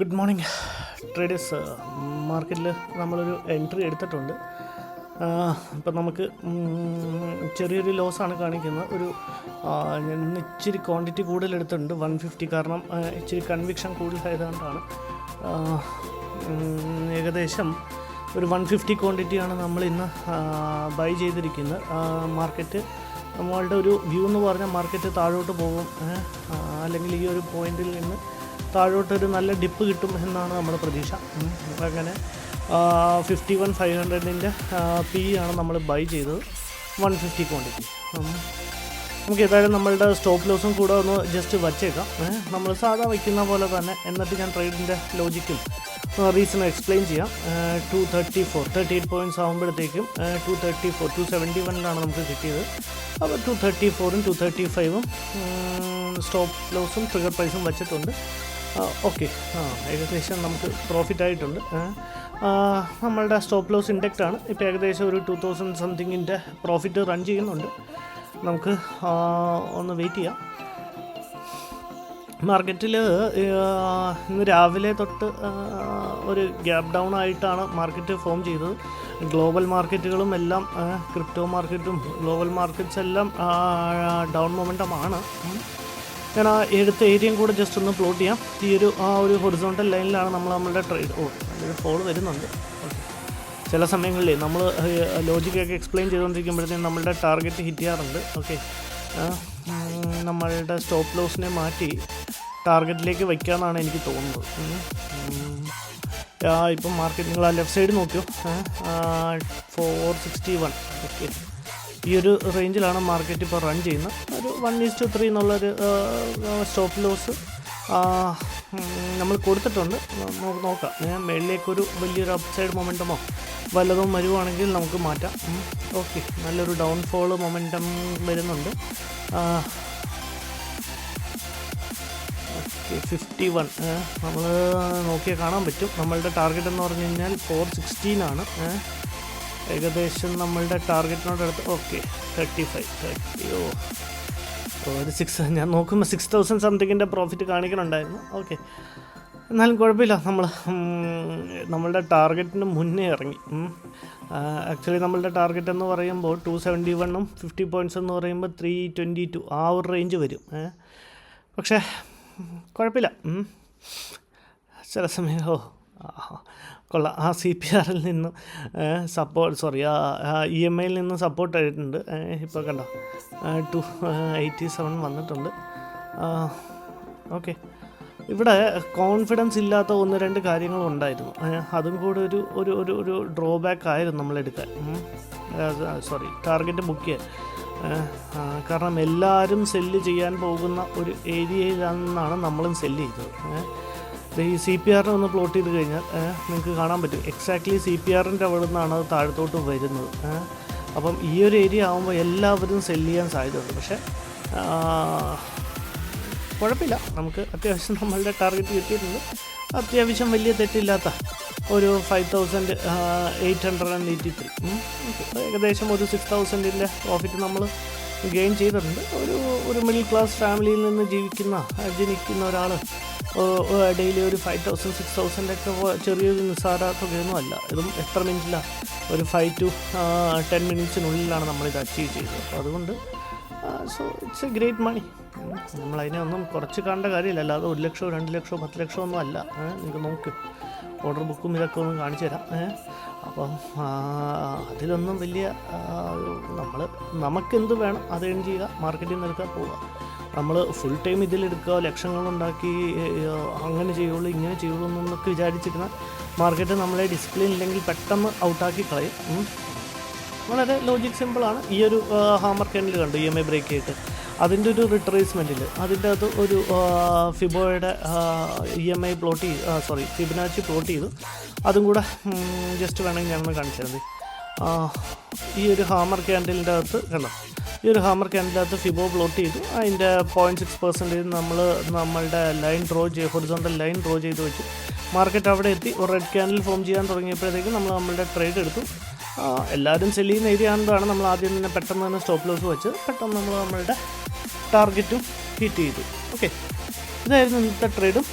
Good morning traders മാർക്കറ്റിൽ നമ്മളൊരു entry എടുത്തിട്ടുണ്ട്. ഇപ്പം നമുക്ക് ചെറിയൊരു ലോസാണ് കാണിക്കുന്നത്. ഒരു ഇച്ചിരി ക്വാണ്ടിറ്റി കൂടുതൽ എടുത്തിട്ടുണ്ട്. വൺ ഫിഫ്റ്റി കാരണം ഇച്ചിരി കൺവിക്ഷൻ കൂടുതലായതുകൊണ്ടാണ് ഏകദേശം ഒരു വൺ ഫിഫ്റ്റി ക്വാണ്ടിറ്റിയാണ് നമ്മൾ ഇന്ന് ബൈ ചെയ്തിരിക്കുന്നത്. മാർക്കറ്റ് നമ്മളുടെ ഒരു വ്യൂ എന്ന് പറഞ്ഞാൽ മാർക്കറ്റ് താഴോട്ട് പോകും. അല്ലെങ്കിൽ ഈ ഒരു പോയിന്റിൽ നിന്ന് താഴോട്ടൊരു നല്ല ഡിപ്പ് കിട്ടും എന്നാണ് നമ്മുടെ പ്രതീക്ഷ. അങ്ങനെ ഫിഫ്റ്റി വൺ ഫൈവ് ഹൺഡ്രഡിന്റെ പി ആണ് നമ്മൾ ബൈ ചെയ്തത്. വൺ ഫിഫ്റ്റി ക്വാണ്ടിറ്റി നമുക്ക് ഏതായാലും നമ്മളുടെ സ്റ്റോപ്പ് ലോസും കൂടെ ഒന്ന് ജസ്റ്റ് വച്ചേക്കാം. നമ്മൾ സാധാ വയ്ക്കുന്ന പോലെ തന്നെ എന്നിട്ട് ഞാൻ ട്രേഡിന്റെ ലോജിക്കും റീസൺ എക്സ്പ്ലെയിൻ ചെയ്യാം. Two thirty four thirty eight points ആകുമ്പോഴത്തേക്കും two thirty four two seventy വണ്ണിലാണ് നമുക്ക് കിട്ടിയത്. അപ്പോൾ ടു തേർട്ടി ഫോറും ടു തേർട്ടി ഫൈവും സ്റ്റോപ്പ് ലോസും ഫിഗർ പ്രൈസും വെച്ചിട്ടുണ്ട്. ഓക്കെ. ആ ഏകദേശം നമുക്ക് പ്രോഫിറ്റ് ആയിട്ടുണ്ട്. നമ്മളുടെ സ്റ്റോപ്പ് ലോസ് ഇൻഡക്റ്റ് ആണ്. ഇപ്പോൾ ഏകദേശം ഒരു ടു തൗസൻഡ് സംതിങ്ങിന്റെ പ്രോഫിറ്റ് റൺ ചെയ്യുന്നുണ്ട്. നമുക്ക് ഒന്ന് വെയിറ്റ് ചെയ്യാം. മാർക്കറ്റിൽ ഇന്ന് രാവിലെ തൊട്ട് ഒരു ഗ്യാപ് ഡൗൺ ആയിട്ടാണ് മാർക്കറ്റ് ഫോം ചെയ്തത്. ഗ്ലോബൽ മാർക്കറ്റുകളും എല്ലാം ക്രിപ്റ്റോ മാർക്കറ്റും ഗ്ലോബൽ മാർക്കറ്റ്സ് എല്ലാം ഡൗൺ മൊമെന്റമാണ് ഞാൻ ആ എടുത്ത ഏരിയയും കൂടെ ജസ്റ്റ് ഒന്ന് പ്ലോട്ട് ചെയ്യാം. ഈ ഒരു ആ ഒരു ഹൊറിസോണ്ടൽ ലൈനിലാണ് നമ്മൾ നമ്മളുടെ ട്രേഡ് ഓ അതിന്റെ ഫോൾ വരുന്നുണ്ട്. ചില സമയങ്ങളിൽ നമ്മൾ ലോജിക്കൊക്കെ എക്സ്പ്ലെയിൻ ചെയ്തുകൊണ്ടിരിക്കുമ്പോഴത്തേക്കും നമ്മളുടെ ടാർഗറ്റ് ഹിറ്റ് ചെയ്യാറുണ്ട്. ഓക്കെ നമ്മളുടെ സ്റ്റോപ്പ് ലോസിനെ മാറ്റി ടാർഗറ്റിലേക്ക് വയ്ക്കാമെന്നാണ് എനിക്ക് തോന്നുന്നത്. ഇപ്പം മാർക്കറ്റ് നിങ്ങൾ ആ ലെഫ്റ്റ് സൈഡ് നോക്കിയോ ഫോർ സിക്സ്റ്റി വൺ ഓക്കെ ഈ ഒരു റേഞ്ചിലാണ് മാർക്കറ്റ് ഇപ്പോൾ റൺ ചെയ്യുന്നത്. ഒരു വൺ ഈസ് ടു ത്രീ എന്നുള്ളൊരു സ്റ്റോപ്പ് ലോസ് നമ്മൾ കൊടുത്തിട്ടുണ്ട്. നമുക്ക് നോക്കാം. ഞാൻ മേളിലേക്കൊരു വലിയൊരു അപ്സൈഡ് സൈഡ് മൊമെന്റമോ വല്ലതും വരുവാണെങ്കിൽ നമുക്ക് മാറ്റാം. ഓക്കെ നല്ലൊരു ഡൗൺഫോൾ മൊമെന്റം വരുന്നുണ്ട്. ഫിഫ്റ്റി വൺ നമ്മൾ നോക്കിയാൽ കാണാൻ പറ്റും. നമ്മളുടെ ടാർഗറ്റ് എന്ന് പറഞ്ഞു കഴിഞ്ഞാൽ ഫോർ ഏ. ഏകദേശം നമ്മളുടെ ടാർഗറ്റിനോട് അടുത്ത് ഓക്കെ തേർട്ടി ഫൈവ് തേർട്ടി ഓ ഒരു സിക്സ് ഞാൻ നോക്കുമ്പോൾ സിക്സ് തൗസൻഡ് സംതിങ്ങിന്റെ പ്രോഫിറ്റ് കാണിക്കണുണ്ടായിരുന്നു. ഓക്കെ എന്നാലും കുഴപ്പമില്ല. നമ്മൾ നമ്മളുടെ ടാർഗറ്റിന് മുന്നേ ഇറങ്ങി. ആക്ച്വലി നമ്മളുടെ ടാർഗറ്റ് എന്ന് പറയുമ്പോൾ ടു സെവന്റി വണ്ണും ഫിഫ്റ്റി പോയിന്റ്സ് എന്ന് പറയുമ്പോൾ ത്രീ ട്വന്റി ടു ആ ഒരു റേഞ്ച് വരും. പക്ഷേ കുഴപ്പമില്ല. ചില സമയം ഓ കൊള്ളാം ആ സി പി ആറിൽ നിന്ന് സപ്പോർട്ട് സോറി ആ ഇ എം ഐയിൽ നിന്ന് സപ്പോർട്ട് ആയിട്ടുണ്ട്. ഇപ്പോൾ കണ്ടോ? ടു എയ്റ്റി സെവൻ വന്നിട്ടുണ്ട്. ഓക്കെ ഇവിടെ കോൺഫിഡൻസ് ഇല്ലാത്ത ഒന്ന് രണ്ട് കാര്യങ്ങളുണ്ടായിരുന്നു അതും കൂടെ ഒരു ഒരു ഒരു ഒരു ഡ്രോബാക്ക് ആയിരുന്നു നമ്മളെടുക്കാൻ സോറി ടാർഗറ്റ് ബുക്ക് ചെയ്യാൻ. കാരണം എല്ലാവരും സെല്ല് ചെയ്യാൻ പോകുന്ന ഒരു ഏരിയയിലാണെന്നാണ് നമ്മളും സെല്ല് ചെയ്തത്. ഈ സി പി ആറിനെ ഒന്ന് പ്ലോട്ട് ചെയ്ത് കഴിഞ്ഞാൽ നിങ്ങൾക്ക് കാണാൻ പറ്റും. എക്സാക്ട്ലി സി പി ആറിന്റെ അവിടെ നിന്നാണ് അത് താഴത്തോട്ട് വരുന്നത്. അപ്പം ഈ ഒരു ഏരിയ ആകുമ്പോൾ എല്ലാവരും സെല്ല് ചെയ്യാൻ സാധ്യതയുണ്ട്. പക്ഷേ കുഴപ്പമില്ല. നമുക്ക് അത്യാവശ്യം നമ്മളുടെ ടാർഗറ്റ് കിട്ടിയിട്ടുണ്ട്. അത്യാവശ്യം വലിയ തെറ്റില്ലാത്ത ഒരു five thousand eight hundred and eighty three ഏകദേശം ഒരു സിക്സ് തൗസൻഡിന്റെ പ്രോഫിറ്റ് നമ്മൾ ഗെയിൻ ചെയ്തിട്ടുണ്ട്. ഒരു ഒരു മിഡിൽ ക്ലാസ് ഫാമിലിയിൽ നിന്ന് ജീവിക്കുന്ന ജനിക്കുന്ന ഒരാൾ ഡെയിലി ഒരു ഫൈവ് തൗസൻഡ് സിക്സ് തൗസൻഡ് ഒക്കെ ചെറിയൊരു നിസ്സാര തുകയൊന്നും അല്ല. ഇതും എത്ര മിനിറ്റിലാണ് ഒരു ഫൈവ് ടു ടെൻ മിനിറ്റ്സിനുള്ളിലാണ് നമ്മളിത് അച്ചീവ് ചെയ്തത്. അപ്പോൾ അതുകൊണ്ട് so it's a great money നമ്മളതിനെ ഒന്നും കുറച്ച് കാണേണ്ട കാര്യമില്ല. അല്ലാതെ ഒരു ലക്ഷമോ രണ്ട് ലക്ഷമോ പത്ത് ലക്ഷമോ ഒന്നും അല്ല. നിങ്ങൾക്ക് നോക്ക്. ഓർഡർ ബുക്കും ഇതൊക്കെ ഒന്ന് കാണിച്ചു തരാം. അപ്പം അതിലൊന്നും വലിയ നമ്മൾ നമുക്കെന്ത് വേണം അത് ചെയ്യുക മാർക്കറ്റിൽ നിന്ന് പോവുക. നമ്മൾ ഫുൾ ടൈം ഇതിലെടുക്കുക ലക്ഷങ്ങൾ ഉണ്ടാക്കി അങ്ങനെ ചെയ്യുള്ളൂ ഇങ്ങനെ ചെയ്യുള്ളൂ എന്നൊക്കെ വിചാരിച്ചിരുന്ന മാർക്കറ്റ് നമ്മളെ ഡിസിപ്ലിൻ ഇല്ലെങ്കിൽ പെട്ടെന്ന് ഔട്ടാക്കി കളയും. വളരെ ലോജിക് സിമ്പിളാണ് ഈ ഒരു ഹാമർ കാൻഡിൽ കണ്ടു ഇ എം ഐ ബ്രേക്ക് ചെയ്തിട്ട് അതിന്റെ ഒരു റിട്രേസ്മെന്റിൽ അതിന്റെ അത് ഒരു ഫിബോയുടെ ഇ എം ഐ പ്ലോട്ട് ചെയ്ത് സോറി ഫിബിനാച്ചി പ്ലോട്ട് ചെയ്തു. അതും കൂടെ ജസ്റ്റ് വേണമെങ്കിൽ ഞാനൊന്ന് കാണിച്ചാൽ മതി ഈ ഒരു ഹാമർ ക്യാൻഡിലിന്റെ അകത്ത് കണ്ടോ? ഈ ഒരു ഹാമർ ക്യാൻഡിന്റെ ഫിബോ പ്ലോട്ട് ചെയ്തു. അതിന്റെ പോയിന്റ് സിക്സ് പെർസെന്റേജ് നമ്മൾ നമ്മളുടെ ലൈൻ ഡ്രോ ചെയ്ത് ഹൊറിസോണ്ടൽ ലൈൻ ഡ്രോ ചെയ്ത് വെച്ചു. മാർക്കറ്റ് അവിടെ എത്തി. ഒരു റെഡ് ക്യാൻഡിൽ ഫോം ചെയ്യാൻ തുടങ്ങിയപ്പോഴത്തേക്കും നമ്മൾ നമ്മളുടെ ട്രേഡ് എടുത്തു. എല്ലാവരും സെൽ ചെയ്യുന്ന ഏരിയ ആണെന്നാണ് നമ്മൾ ആദ്യം തന്നെ പെട്ടെന്ന് തന്നെ സ്റ്റോപ്പ് ലോസ് വെച്ച് പെട്ടെന്ന് നമ്മൾ നമ്മളുടെ ടാർഗറ്റും ഹിറ്റ് ചെയ്തു. ഓക്കെ ഇതായിരുന്നു ഇന്നത്തെ ട്രേഡും